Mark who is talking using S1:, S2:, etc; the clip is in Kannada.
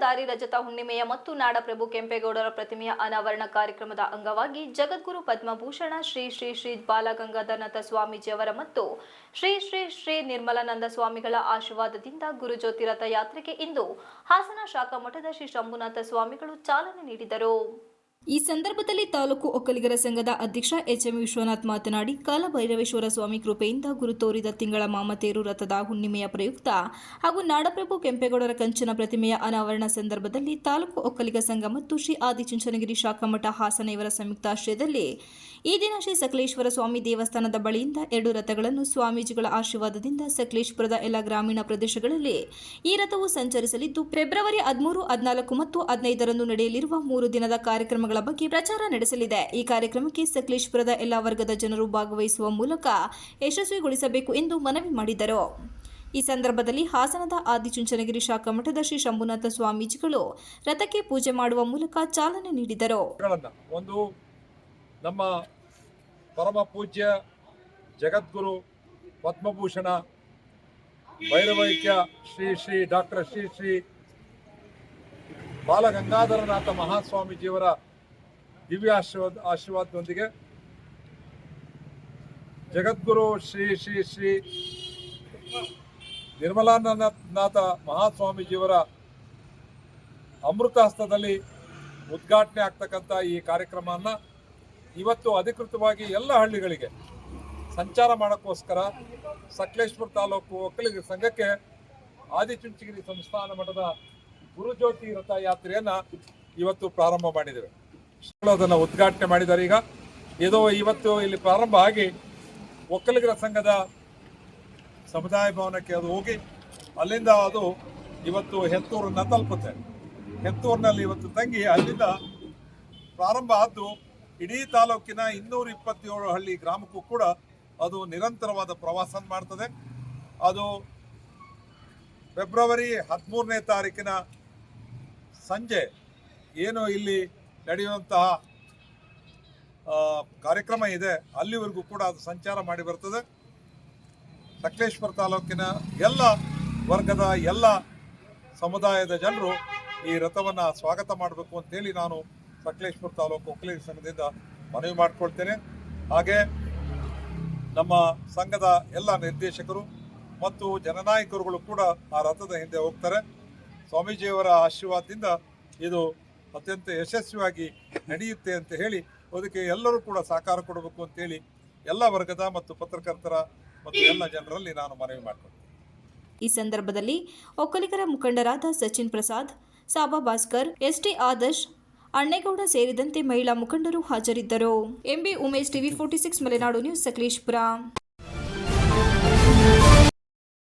S1: ಜಾರಿ ರಜತ ಹುಣ್ಣಿಮೆಯ ಮತ್ತು ನಾಡಪ್ರಭು ಕೆಂಪೇಗೌಡರ ಪ್ರತಿಮೆಯ ಅನಾವರಣ ಕಾರ್ಯಕ್ರಮದ ಅಂಗವಾಗಿ ಜಗದ್ಗುರು ಪದ್ಮಭೂಷಣ ಶ್ರೀ ಶ್ರೀ ಶ್ರೀ ಬಾಲಗಂಗಾಧರನಾಥ ಸ್ವಾಮೀಜಿಯವರ ಮತ್ತು ಶ್ರೀ ಶ್ರೀ ಶ್ರೀ ನಿರ್ಮಲಾನಂದ ಸ್ವಾಮಿಗಳ ಆಶೀರ್ವಾದದಿಂದ ಗುರುಜ್ಯೋತಿ ರಥ ಯಾತ್ರೆಗೆ ಇಂದು ಹಾಸನ ಶಾಖಾ ಮಠದ ಶ್ರೀ ಶಂಭುನಾಥ ಸ್ವಾಮಿಗಳು ಚಾಲನೆ ನೀಡಿದರು. ಈ ಸಂದರ್ಭದಲ್ಲಿ ತಾಲೂಕು ಒಕ್ಕಲಿಗರ ಸಂಘದ ಅಧ್ಯಕ್ಷ ಎಚ್ ಎಂ ವಿಶ್ವನಾಥ್ ಮಾತನಾಡಿ, ಕಾಲಭೈರವೇಶ್ವರ ಸ್ವಾಮಿ ಕೃಪೆಯಿಂದ ಗುರು ತೋರಿದ ತಿಂಗಳ ಮಾಮತೇರು ರಥದ ಹುಣ್ಣಿಮೆಯ ಪ್ರಯುಕ್ತ ಹಾಗೂ ನಾಡಪ್ರಭು ಕೆಂಪೇಗೌಡರ ಕಂಚನ ಪ್ರತಿಮೆಯ ಅನಾವರಣ ಸಂದರ್ಭದಲ್ಲಿ ತಾಲೂಕು ಒಕ್ಕಲಿಗ ಸಂಘ ಮತ್ತು ಶ್ರೀ ಆದಿಚುಂಚನಗಿರಿ ಶಾಖಾಮಠ ಹಾಸನ ಇವರ ಸಂಯುಕ್ತಾಶ್ರಯದಲ್ಲಿ ಈ ದಿನ ಶ್ರೀ ಸಕಲೇಶ್ವರ ಸ್ವಾಮಿ ದೇವಸ್ಥಾನದ ಬಳಿಯಿಂದ ಎರಡು ರಥಗಳನ್ನು ಸ್ವಾಮೀಜಿಗಳ ಆಶೀರ್ವಾದದಿಂದ ಸಕಲೇಶ್ಪುರದ ಎಲ್ಲ ಗ್ರಾಮೀಣ ಪ್ರದೇಶಗಳಲ್ಲಿ ಈ ರಥವು ಸಂಚರಿಸಲಿದ್ದು, ಫೆಬ್ರವರಿ ಹದಿಮೂರು, ಹದಿನಾಲ್ಕು ಮತ್ತು ಹದಿನೈದರಂದು ನಡೆಯಲಿರುವ ಮೂರು ದಿನದ ಕಾರ್ಯಕ್ರಮಗಳ ಬಗ್ಗೆ ಪ್ರಚಾರ ನಡೆಸಲಿದೆ. ಈ ಕಾರ್ಯಕ್ರಮಕ್ಕೆ ಸಕಲೇಶ್ಪುರದ ಎಲ್ಲ ವರ್ಗದ ಜನರು ಭಾಗವಹಿಸುವ ಮೂಲಕ ಯಶಸ್ವಿಗೊಳಿಸಬೇಕು ಎಂದು ಮನವಿ ಮಾಡಿದರು. ಈ ಸಂದರ್ಭದಲ್ಲಿ ಹಾಸನದ ಆದಿಚುಂಚನಗಿರಿ ಶಾಖಾ ಮಠದ ಶ್ರೀ ಶಂಭುನಾಥ ಸ್ವಾಮೀಜಿಗಳು ರಥಕ್ಕೆ ಪೂಜೆ ಮಾಡುವ ಮೂಲಕ ಚಾಲನೆ ನೀಡಿದರು.
S2: ಒಂದು ನಮ್ಮ ಪರಮ ಪೂಜ್ಯ ಜಗದ್ಗುರು ಪದ್ಮಭೂಷಣ ಭೈರವೈಕ್ಯ ಶ್ರೀ ಶ್ರೀ ಡಾಕ್ಟರ್ ಶ್ರೀ ಶ್ರೀ ಬಾಲಗಂಗಾಧರನಾಥ ಮಹಾಸ್ವಾಮೀಜಿಯವರ ದಿವ್ಯ ಆಶೀರ್ವಾದ ಆಶೀರ್ವಾದದೊಂದಿಗೆ ಜಗದ್ಗುರು ಶ್ರೀ ಶ್ರೀ ಶ್ರೀ ನಿರ್ಮಲಾನಂದನಾಥ ಮಹಾಸ್ವಾಮೀಜಿಯವರ ಅಮೃತ ಹಸ್ತದಲ್ಲಿ ಉದ್ಘಾಟನೆ ಆಗ್ತಕ್ಕಂಥ ಈ ಕಾರ್ಯಕ್ರಮವನ್ನು ಇವತ್ತು ಅಧಿಕೃತವಾಗಿ ಎಲ್ಲ ಹಳ್ಳಿಗಳಿಗೆ ಸಂಚಾರ ಮಾಡೋಕ್ಕೋಸ್ಕರ ಸಕಲೇಶ್ವರ ತಾಲೂಕು ಒಕ್ಕಲಿಗರ ಸಂಘಕ್ಕೆ ಆದಿಚುಂಚಗಿರಿ ಸಂಸ್ಥಾನ ಮಠದ ಗುರುಜ್ಯೋತಿ ರಥ ಯಾತ್ರೆಯನ್ನು ಇವತ್ತು ಪ್ರಾರಂಭ ಮಾಡಿದ್ದೇವೆ. ಅದನ್ನು ಉದ್ಘಾಟನೆ ಮಾಡಿದ್ದಾರೆ ಈಗ. ಇದು ಇವತ್ತು ಇಲ್ಲಿ ಪ್ರಾರಂಭ ಆಗಿ ಒಕ್ಕಲಿಗರ ಸಂಘದ ಸಮುದಾಯ ಭವನಕ್ಕೆ ಅದು ಹೋಗಿ ಅಲ್ಲಿಂದ ಅದು ಇವತ್ತು ಹೆತ್ತೂರನ್ನ ತಲುಪುತ್ತೆ. ಹೆತ್ತೂರಿನಲ್ಲಿ ಇವತ್ತು ತಂಗಿ ಅಲ್ಲಿಂದ ಪ್ರಾರಂಭ ಆದ್ದು ಇಡೀ ತಾಲೂಕಿನ ಇನ್ನೂರ ಇಪ್ಪತ್ತೇಳು ಹಳ್ಳಿ ಗ್ರಾಮಕ್ಕೂ ಕೂಡ ಅದು ನಿರಂತರವಾದ ಪ್ರವಾಸ ಮಾಡ್ತದೆ. ಅದು ಫೆಬ್ರವರಿ ಹದಿಮೂರನೇ ತಾರೀಕಿನ ಸಂಜೆ ಏನು ಇಲ್ಲಿ ನಡೆಯುವಂತಹ ಕಾರ್ಯಕ್ರಮ ಇದೆ. ಅಲ್ಲಿವರೆಗೂ ಕೂಡ ಅದು ಸಂಚಾರ ಮಾಡಿ ಬರ್ತದೆ. ಸಕಲೇಶ್ವರ ತಾಲೂಕಿನ ಎಲ್ಲ ವರ್ಗದ ಎಲ್ಲ ಸಮುದಾಯದ ಜನರು ಈ ರಥವನ್ನು ಸ್ವಾಗತ ಮಾಡಬೇಕು ಅಂತೇಳಿ ನಾನು ಸಕಲೇಶ್ವರ ತಾಲೂಕು ವಕೀಲರ ಸಂಘದಿಂದ ಮನವಿ ಮಾಡಿಕೊಳ್ತೇನೆ. ಹಾಗೆ ನಮ್ಮ ಸಂಘದ ಎಲ್ಲ ನಿರ್ದೇಶಕರು ಮತ್ತು ಜನನಾಯಕರುಗಳು ಕೂಡ ಆ ರಥದ ಹಿಂದೆ ಹೋಗ್ತಾರೆ. ಸ್ವಾಮೀಜಿಯವರ ಆಶೀರ್ವಾದದಿಂದ ಇದು ಅತ್ಯಂತ ಯಶಸ್ವಿಯಾಗಿ ನಡೆಯುತ್ತೆ ಅಂತ ಹೇಳಿ ಅದಕ್ಕೆ ಎಲ್ಲರೂ ಕೂಡ ಸಹಕಾರ ಕೊಡಬೇಕು ಅಂತೇಳಿ ಎಲ್ಲ ವರ್ಗದ ಮತ್ತು ಪತ್ರಕರ್ತರ ಮತ್ತು ಎಲ್ಲ ಜನರಲ್ಲಿ ನಾನು ಮನವಿ ಮಾಡಿಕೊಳ್ತೇನೆ.
S1: ಈ ಸಂದರ್ಭದಲ್ಲಿ ಒಕ್ಕಲಿಗರ ಮುಖಂಡರಾದ ಸಚಿನ್ ಪ್ರಸಾದ್, ಸಾಬಾ ಭಾಸ್ಕರ್, ಎಸ್ಟಿ ಆದರ್ಶ್ ಅಣ್ಣೇಗೌಡ ಸೇರಿದಂತೆ ಮಹಿಳಾ ಮುಖಂಡರು ಹಾಜರಿದ್ದರು. M B Umesh TV forty six Malenadu news Sakleshpur.